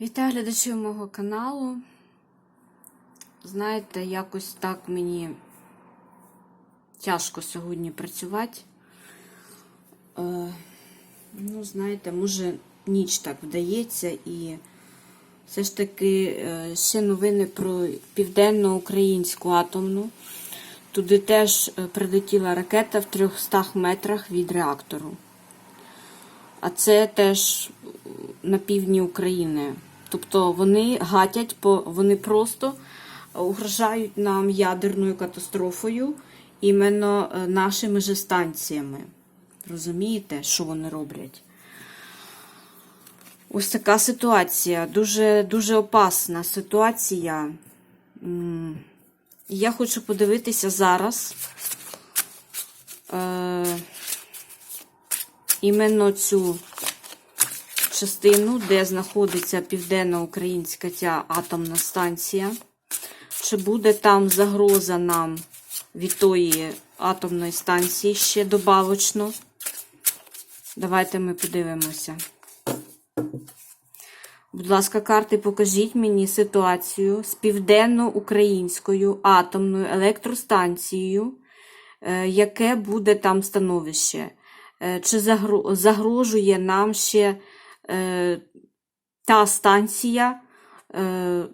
Вітаю глядачів мого каналу. Знаєте, якось так мені тяжко сьогодні працювати. Е, ну, знаєте, може, ніч так вдається, і все ж таки е, ще новини про південно-українську атомну. Туди теж е, прилетіла ракета в 300 метрах від реактору. А це теж на півдні України. Тобто вони гатять, вони просто угрожають нам ядерною катастрофою, іменно е, нашими же станціями. Розумієте, що вони роблять? Ось така ситуація, дуже, дуже опасна ситуація. Я хочу подивитися зараз. Е, іменно цю частину, де знаходиться південно-українська ця атомна станція. Чи буде там загроза нам від тої атомної станції ще добавочно? Давайте ми подивимося. Будь ласка, карти, покажіть мені ситуацію з південно-українською атомною електростанцією, е, яке буде там становище. Е, Чи загрожує нам ще та станція, е,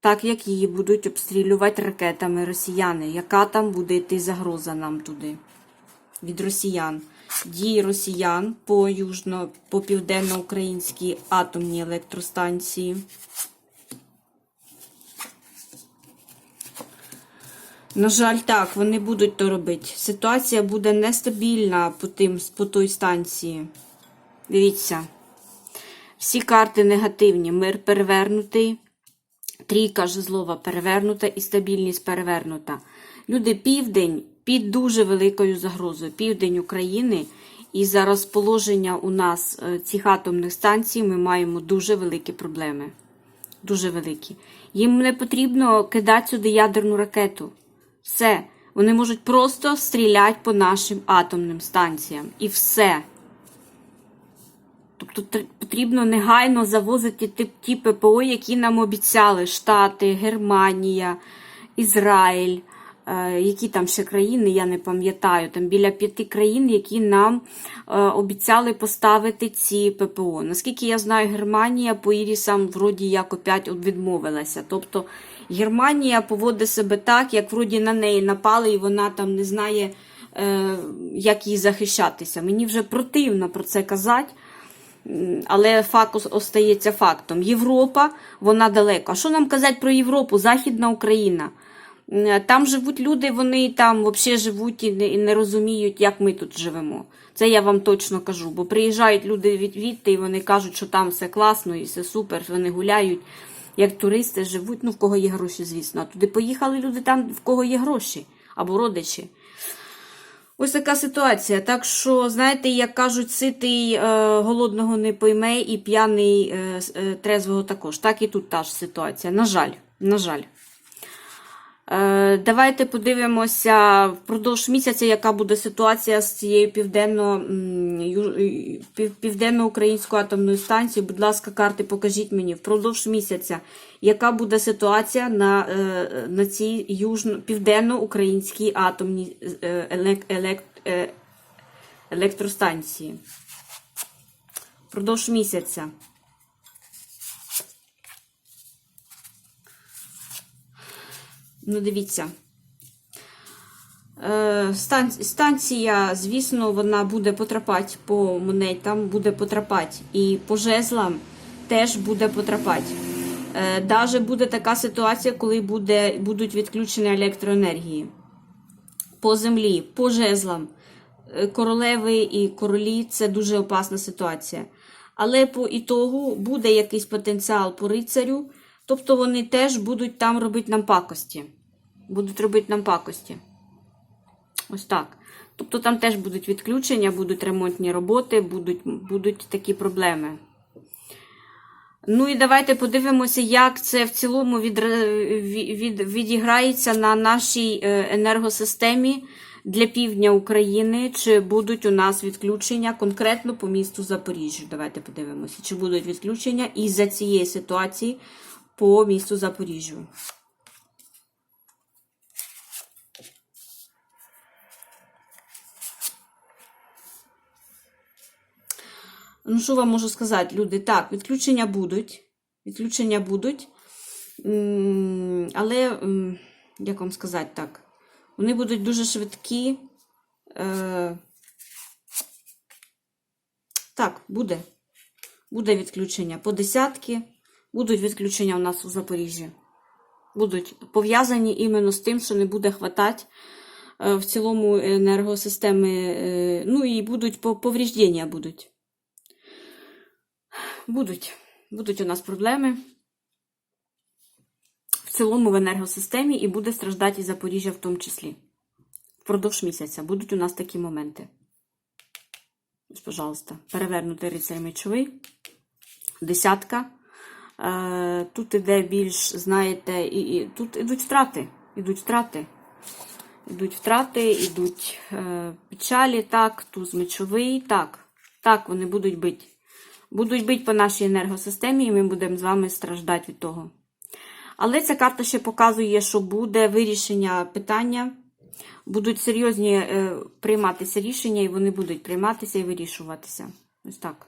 так як її будуть обстрілювати ракетами росіяни? Яка там буде йти загроза нам туди від росіян? Дії росіян по южно, по південно-українській атомній електростанції. На жаль, так, вони будуть то робити. Ситуація буде нестабільна по, тим, по той станції. Дивіться. Всі карти негативні. Мир перевернутий. Трійка жезлова перевернута і стабільність перевернута. Люди, південь під дуже великою загрозою. Південь України. І за розположення у нас е, цих атомних станцій ми маємо дуже великі проблеми. Дуже великі. Їм не потрібно кидати сюди ядерну ракету. Все. Вони можуть просто стріляти по нашим атомним станціям. І все. Тобто потрібно негайно завозити ті, ППО, які нам обіцяли Штати, Германія, Ізраїль, е, які там ще країни, я не пам'ятаю. Там біля п'яти країн, які нам е, обіцяли поставити ці ППО. Наскільки я знаю, Германія по ірісам вроді як опять відмовилася. Тобто Германія поводить себе так, як вроді на неї напали, і вона там не знає, е, як їй захищатися. Мені вже противно про це казати. Але факт остається фактом. Європа, вона далека. А що нам казати про Європу? Західна Україна. Там живуть люди, вони там взагалі живуть і не, і не розуміють, як ми тут живемо. Це я вам точно кажу. Бо приїжджають люди від відти, і вони кажуть, що там все класно і все супер, вони гуляють, як туристи живуть, ну в кого є гроші, звісно. А туди поїхали люди там, в кого є гроші або родичі. Ось така ситуація. Так що, знаєте, як кажуть, ситий е, голодного не пойме і п'яний е, е, трезвого також. Так і тут та ж ситуація. На жаль, на жаль. Е, давайте подивимося впродовж місяця, яка буде ситуація з цією південно, південно-українською атомною станцією. Будь ласка, карти покажіть мені впродовж місяця, яка буде ситуація на, е, на цій южно, південно-українській атомній е, елек, елек, електростанції. Впродовж місяця. Ну, дивіться. Е, Станція, звісно, вона буде потрапати по монетам, буде потрапати. І по жезлам теж буде потрапати. Е, Даже буде така ситуація, коли буде, будуть відключені електроенергії. По землі, по жезлам. Е, Королеви і королі це дуже опасна ситуація. Але по ітогу буде якийсь потенціал по рицарю, тобто вони теж будуть там робити нам пакості. Будуть робити нам пакості. Ось так. Тобто там теж будуть відключення, будуть ремонтні роботи, будуть, будуть такі проблеми. Ну і давайте подивимося, як це в цілому від, від, відіграється на нашій е, енергосистемі для півдня України, чи будуть у нас відключення конкретно по місту Запоріжжя. Давайте подивимося, чи будуть відключення із-за цієї ситуації по місту Запоріжжю. Ну, що вам можу сказати, люди? Так, відключення будуть. Відключення будуть. Але, як вам сказати так, вони будуть дуже швидкі. Е, Так, буде. Буде відключення по десятки. Будуть відключення у нас у Запоріжжі. Будуть пов'язані іменно з тим, що не буде хватати е, в цілому енергосистеми. е, Ну і будуть по- повреждення будуть. Будуть. Будуть у нас проблеми в цілому в енергосистемі і буде страждати і Запоріжжя в тому числі. Впродовж місяця будуть у нас такі моменти. Ось, пожалуйста, перевернутий рицарь мечовий. Десятка. Е, Тут іде більш, знаєте, і, і тут ідуть втрати. Ідуть втрати. Ідуть втрати, ідуть е, печалі, так, туз мечовий, так. Так, вони будуть бити. Будуть бити по нашій енергосистемі, і ми будемо з вами страждати від того. Але ця карта ще показує, що буде вирішення питання, будуть серйозні е, прийматися рішення, і вони будуть прийматися і вирішуватися. Ось так.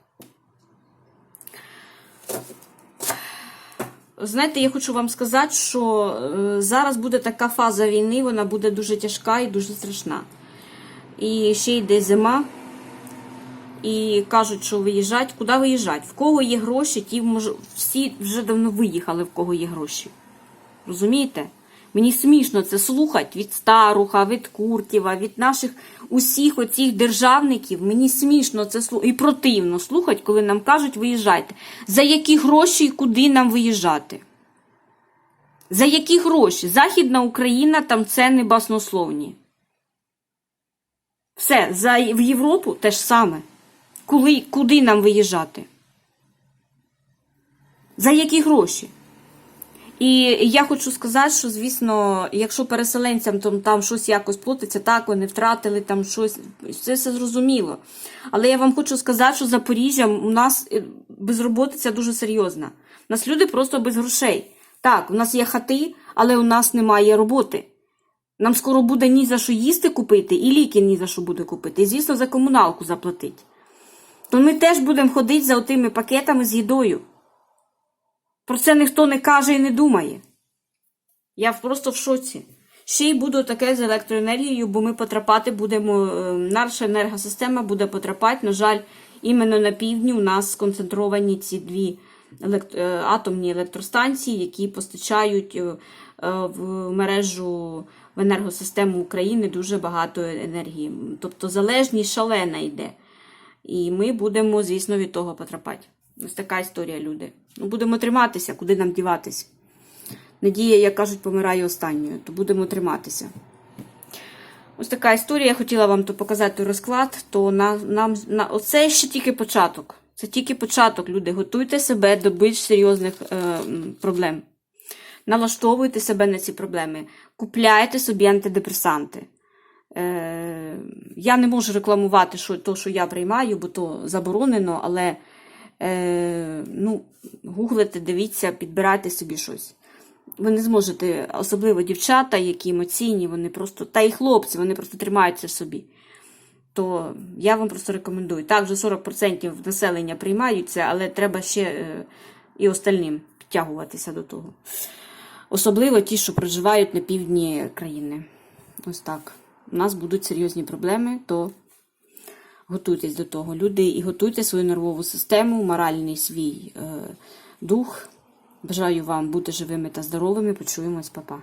Знаєте, я хочу вам сказати, що е, зараз буде така фаза війни, вона буде дуже тяжка і дуже страшна. І ще йде зима. І кажуть, що виїжджать. Куди виїжджать? В кого є гроші, ті може, всі вже давно виїхали, в кого є гроші. Розумієте? Мені смішно це слухати від Старуха, від Куртєва, від наших усіх оцих державників. Мені смішно це слухати. І противно слухати, коли нам кажуть, виїжджайте. За які гроші і куди нам виїжджати? За які гроші? Західна Україна там ціни баснословні. Все, за, в Європу те ж саме. Коли, куди нам виїжджати? За які гроші? І я хочу сказати, що, звісно, якщо переселенцям там, там щось якось плутиться, так, вони втратили там щось, це все зрозуміло. Але я вам хочу сказати, що Запоріжжя у нас е, безроботиця дуже серйозна. У нас люди просто без грошей. Так, у нас є хати, але у нас немає роботи. Нам скоро буде ні за що їсти купити, і ліки ні за що буде купити. І, звісно, за комуналку заплатити. То ми теж будемо ходити за отими пакетами з їдою. Про це ніхто не каже і не думає. Я просто в шоці. Ще й буде таке з електроенергією, бо ми потрапати будемо, е, наша енергосистема буде потрапати. На жаль, іменно на півдні у нас сконцентровані ці дві елект- е, атомні електростанції, які постачають е, в мережу в енергосистему України дуже багато енергії. Тобто залежність шалена йде. І ми будемо, звісно, від того потрапати. Ось така історія, люди. Ну, будемо триматися, куди нам діватися. Надія, як кажуть, помирає останньою, то будемо триматися. Ось така історія. Я хотіла вам то показати розклад, то на, нам, на, оце ще тільки початок. Це тільки початок, люди. Готуйте себе до більш серйозних е, проблем. Налаштовуйте себе на ці проблеми. Купляйте собі антидепресанти. Е, я не можу рекламувати що, то, що я приймаю, бо то заборонено, але е, ну, гуглите, дивіться, підбирайте собі щось. Ви не зможете, особливо дівчата, які емоційні, вони просто, та й хлопці, вони просто тримаються собі. То я вам просто рекомендую. Так, вже 40% населення приймаються, але треба ще е, і остальним підтягуватися до того. Особливо ті, що проживають на півдні країни. Ось так. У нас будуть серйозні проблеми, то готуйтесь до того, люди, і готуйте свою нервову систему, моральний свій е, дух. Бажаю вам бути живими та здоровими. Почуємось, Па-па.